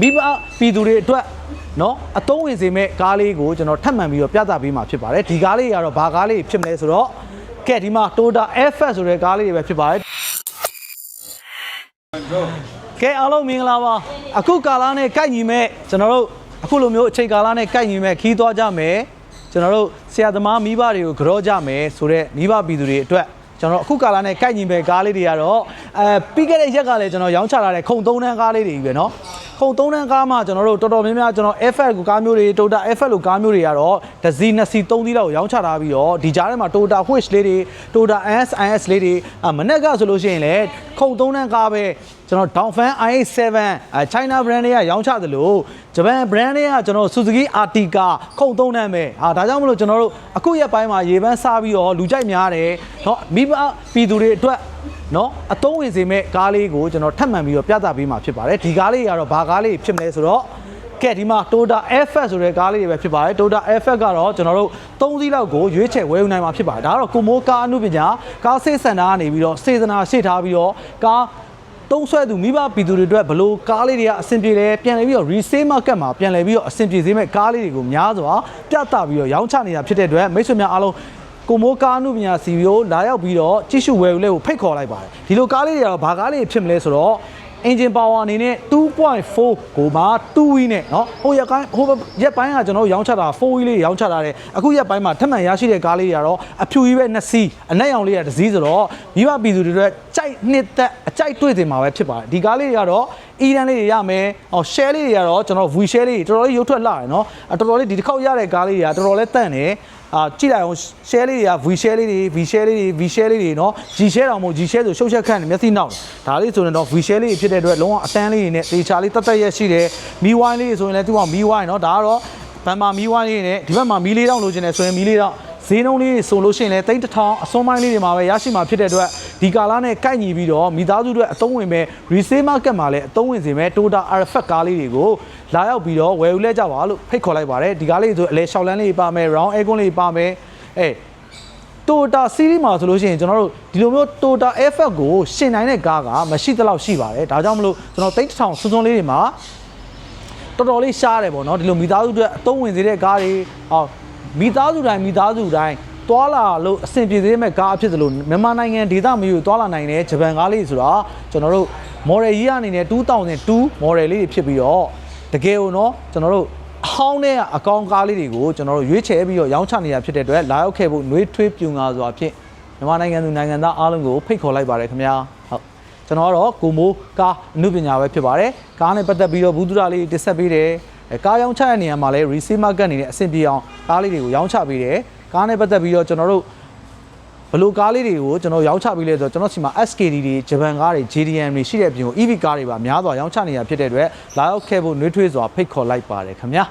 မိဘပြည်သူတွေအတွက်နော်အသုံးဝင်စေမဲ့ကားလေးကိုကျွန်တော်ထပ်မံပြီးတော့ပြသပေးမှာဖြစ်ပါတယ်ဒီကားလေးကတော့ဘာကားလေးဖြစ်မလဲဆိုတော့ကဲဒီမှာ Toyota FS ဆိုတဲ့ကားလေးတွေပဲဖြစ်ပါတယ်ကဲအားလုံးမင်္ဂလာပါအခုကာလာနဲ့ကိုက်ညီမဲ့ကျွန်တော်တို့အခုလိုမျိုးအချိန်ကာလနဲ့ကိုက်ညီမဲ့ခီးသွားကြမယ်ကျွန်တော်တို့ဆရာသမားမိဘတွေကိုကြောကြမယ်ဆိုတော့မိဘပြည်သူတွေအတွက်ကျွန်တော်အခုကာလာနဲ့ကိုက်ညီမဲ့ကားလေးတွေကတော့အဲပြီးခဲ့တဲ့ရက်ကလည်းကျွန်တော်ရောင်းချလာတဲ့ခုံသုံးတန်းကားလေးတွေကြီးပဲเนาะ ခုံသုံးတန်းကားမှာကျွန်တော်တို့တော်တော်များများကျွန်တော် FL ကိုကားမျိုးတွေ Toyota FL လိုကားမျိုးတွေကတော့ဒဇီ2စီ3စီလောက်ရောင်းချထားပြီးတော့ဒီကြားထဲမှာ Toyota Wish လေးတွေ Toyota SIS လေးတွေမနက်ကဆိုလို့ရှိရင်လည်းခုံသုံးတန်းကားပဲကျွန်တော် Dongfan i7 China brand တွေကရောင်းချသလိုဂျပန် brand တွေကကျွန်တော် Suzuki Artica ခုံသုံးတန်းပဲဟာဒါကြောင့်မလို့ကျွန်တော်တို့အခုရက်ပိုင်းမှာရေပန်းစားပြီးတော့လူကြိုက်များတယ်တော့မိဘပြည်သူတွေအတွက် နော်အသုံးဝင်စေမဲ့ကားလေးကိုကျွန်တော်ထပ်မံပြီးတော့ပြသပေးမှာဖြစ်ပါတယ်ဒီကားလေးကတော့ဘာကားလေးဖြစ်မလဲဆိုတော့ကဲဒီမှာ Toyota FX ဆိုတဲ့ကားလေးတွေပဲဖြစ်ပါတယ် Toyota FX ကတော့ကျွန်တော်တို့၃စီးလောက်ကိုရွေးချယ်ဝယ်ယူနိုင်မှာဖြစ်ပါတယ်ဒါကတော့ကိုမိုးကားအမှုပညာကားဆေးစင်တာကနေပြီးတော့စေတနာရှေ့ထားပြီးတော့ကားတုံးဆွဲသူမိဘပြည်သူတွေအတွက်ဘလို့ကားလေးတွေကအဆင်ပြေတယ်ပြန်လည်ပြီးတော့ resale market မှာပြန်လည်ပြီးတော့အဆင်ပြေစေမဲ့ကားလေးတွေကိုများစွာပြသပြီးတော့ရောင်းချနေတာဖြစ်တဲ့အတွက်မိတ်ဆွေများအားလုံး ကိုမိုးကားအမှုပညာစီဗီကိုလာရောက်ပြီးတော့ကြည့်ရှုဝယ်ယူလဲကိုဖိတ်ခေါ်လိုက်ပါတယ်ဒီလိုကားလေးတွေကတော့ဘာကားလေးဖြစ်မလဲဆိုတော့ engine power အနေနဲ့2.4ကိုမှ2 wheel နဲ့เนาะဟိုရက်ပိုင်းဟိုရက်ပိုင်းကကျွန်တော်တို့ရောင်းချတာ4 wheel လေးရောင်းချတာတယ်အခုရက်ပိုင်းမှာထပ်မံရရှိတဲ့ကားလေးတွေကတော့အဖြူကြီးပဲနှစ်စီးအနက်ရောင်လေးကတစ်စီးဆိုတော့မိဘပြည်သူတွေအတွက်ကြိုက်နှစ်သက်အကြိုက်တွေ့တင်မှာပဲဖြစ်ပါတယ်ဒီကားလေးတွေကတော့ အီရန်လေးတွေရမယ်ဟော share လေးတွေကတော့ကျွန်တော် V share လေးတွေတော်တော်လေးရုပ်ထွက်လာတယ်เนาะတော်တော်လေးဒီတစ်ခေါက်ရတဲ့ကားလေးတွေကတော်တော်လေးတန့်တယ်အာကြည့်လိုက်အောင် share လေးတွေက V share လေးတွေ V share လေးတွေ V share လေးတွေเนาะ G share တောင်မဟုတ် G share ဆိုရှုပ်ချက်ခန့်နေမျက်စိနောက်ဒါလေးဆိုရင်တော့ V share လေးဖြစ်တဲ့အတွက်လုံးဝအတန်းလေးတွေနဲ့တေချာလေးတတ်တတ်ရက်ရှိတယ်မီဝိုင်းလေးဆိုရင်လည်းသူကမီဝိုင်းเนาะဒါကတော့ဗန်မာမီဝိုင်းလေးနဲ့ဒီဘက်မှာမီလေးတောင်လိုချင်တယ်ဆိုရင်မီလေးတောင် ဈေးနှုန်းလေးတွေဆိုလို့ရှိရင်လည်းတိတ်တထောင်အစွန်းပိုင်းလေးတွေမှာပဲရရှိမှာဖြစ်တဲ့အတွက်ဒီကာလာနဲ့ကိုက်ညီပြီးတော့မိသားစုတွေအသုံးဝင်မဲ့ resale market မှာလည်းအသုံးဝင်စေမဲ့ Toyota RFX ကားလေးတွေကိုလာရောက်ပြီးတော့ဝယ်ယူလဲကြပါလို့ဖိတ်ခေါ်လိုက်ပါတယ်ဒီကားလေးဆိုအလဲလျှောက်လန်းလေးပါမယ် round air con လေးပါမယ်အဲ Toyota series မှာဆိုလို့ရှိရင်ကျွန်တော်တို့ဒီလိုမျိုး Toyota FX ကိုရှင်နိုင်တဲ့ကားကမရှိသလောက်ရှိပါတယ်ဒါကြောင့်မလို့ကျွန်တော်တိတ်တထောင်စွန်းစွန်းလေးတွေမှာတော်တော်လေးရှားတယ်ပေါ့နော်ဒီလိုမိသားစုအတွက်အသုံးဝင်စေတဲ့ကားတွေဟော မိသားစုတိုင်းမိသားစုတိုင်းသွာလာလို့အဆင်ပြေသေးမဲ့ကားအဖြစ်သလိုမြန်မာနိုင်ငံဒေသမျိုးသွာလာနိုင်တဲ့ဂျပန်ကားလေးဆိုတာကျွန်တော်တို့ model ကြီးအနေနဲ့2002 model လေးတွေဖြစ်ပြီးတော့တကယ်ကိုနော်ကျွန်တော်တို့အဟောင်းတဲ့အကောင်ကားလေးတွေကိုကျွန်တော်တို့ရွေးချယ်ပြီးတော့ရောင်းချနေတာဖြစ်တဲ့အတွက်လာရောက်ခဲ့ဖို့နှွေးထွေးပြူငါစွာဖြင့်မြန်မာနိုင်ငံသူနိုင်ငံသားအားလုံးကိုဖိတ်ခေါ်လိုက်ပါတယ်ခင်ဗျာဟုတ်ကျွန်တော်ကတော့ကိုမိုးကားအမှုပညာပဲဖြစ်ပါတယ်ကားနဲ့ပတ်သက်ပြီးတော့ဘူးဒုရလေးတစ်ဆက်ပေးတယ်အဲ ကားရောင်းချတဲ့နေရာမှာလည်း resale market အနေနဲ့အဆင်ပြေအောင်ကားလေးတွေကိုရောင်းချပေးတယ်ကားနဲ့ပတ်သက်ပြီးတော့ကျွန်တော်တို့ဘလို့ကားလေးတွေကိုကျွန်တော်ရောင်းချပေးလဲဆိုတော့ကျွန်တော်စီမှာ SKD တွေဂျပန်ကားတွေ JDM တွေရှိတဲ့အပြင်ကို EV ကားတွေပါများစွာရောင်းချနေတာဖြစ်တဲ့အတွက်လာရောက်ခဲ့ဖို့နှွေးထွေးစွာဖိတ်ခေါ်လိုက်ပါတယ်ခင်ဗျာ